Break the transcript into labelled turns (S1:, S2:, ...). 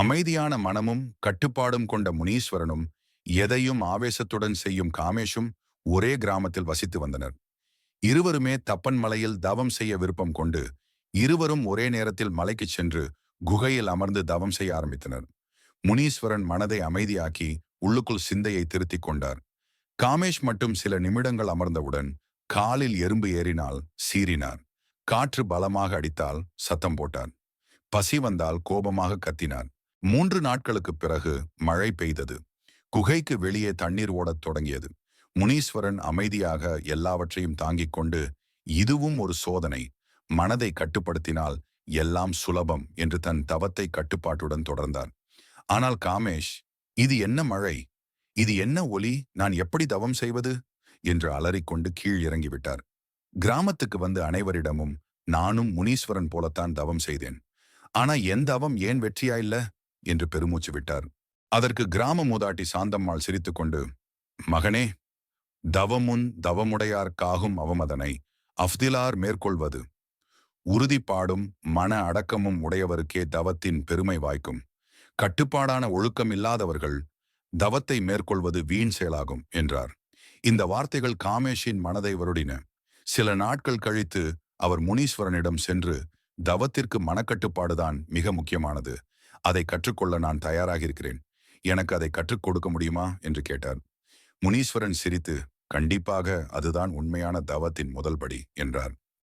S1: அமைதியான மனமும் கட்டுப்பாடும் கொண்ட முனீஸ்வரனும் எதையும் ஆவேசத்துடன் செய்யும் காமேஷும் ஒரே கிராமத்தில் வசித்து வந்தனர். இருவருமே தப்பன் மலையில் தவம் செய்ய விருப்பம் கொண்டு இருவரும் ஒரே நேரத்தில் மலைக்குச் சென்று குகையில் அமர்ந்து தவம் செய்ய ஆரம்பித்தனர். முனீஸ்வரன் மனதை அமைதியாக்கி உள்ளுக்குள் சிந்தையை திருத்திக் கொண்டார். காமேஷ் மட்டும் சில நிமிடங்கள் அமர்ந்தவுடன் காலில் எறும்பு ஏறினால் சீறினார். காற்று பலமாக அடித்தால் சத்தம் போட்டார். பசி வந்தால் கோபமாக கத்தினார். மூன்று நாட்களுக்குப் பிறகு மழை பெய்தது. குகைக்கு வெளியே தண்ணீர் ஓடத் தொடங்கியது. முனீஸ்வரன் அமைதியாக எல்லாவற்றையும் தாங்கிக் கொண்டு இதுவும் ஒரு சோதனை. மனதை கட்டுப்படுத்தினால் எல்லாம் சுலபம் என்று தன் தவத்தை கட்டுப்பாட்டுடன் தொடர்ந்தார். ஆனால் காமேஷ் இது என்ன மழை? இது என்ன ஒலி? நான் எப்படி தவம் செய்வது? என்று அலறிக்கொண்டு கீழ் இறங்கிவிட்டார். கிராமத்துக்கு வந்து அனைவரிடமும் நானும் முனீஸ்வரன் போலத்தான் தவம் செய்தேன். ஆனா என் தவம் ஏன் வெற்றியா இல்ல? என்று பெருமூச்சு விட்டார். அதற்கு கிராம மூதாட்டி சாந்தம்மாள் சிரித்துக்கொண்டு மகனே தவமுன் தவமுடையார்க்காகும் அவமதனை அஃதிலார் மேற்கொள்வது. உறுதிப்பாடும் மன அடக்கமும் உடையவருக்கே தவத்தின் பெருமை வாய்க்கும். கட்டுப்பாடான ஒழுக்கம் இல்லாதவர்கள் தவத்தை மேற்கொள்வது வீண் செயலாகும் என்றார். இந்த வார்த்தைகள் காமேஷின் மனதை வருடின. சில நாட்கள் கழித்து அவர் முனீஸ்வரனிடம் சென்று தவத்திற்கு மனக்கட்டுப்பாடுதான் மிக முக்கியமானது. அதை கற்றுக்கொள்ள நான் தயாராக இருக்கிறேன் எனக்கு அதை கற்றுக் கொடுக்க முடியுமா? என்று கேட்டார். முனீஸ்வரன் சிரித்து கண்டிப்பாக அதுதான் உண்மையான தவத்தின் முதல் படி என்றார்.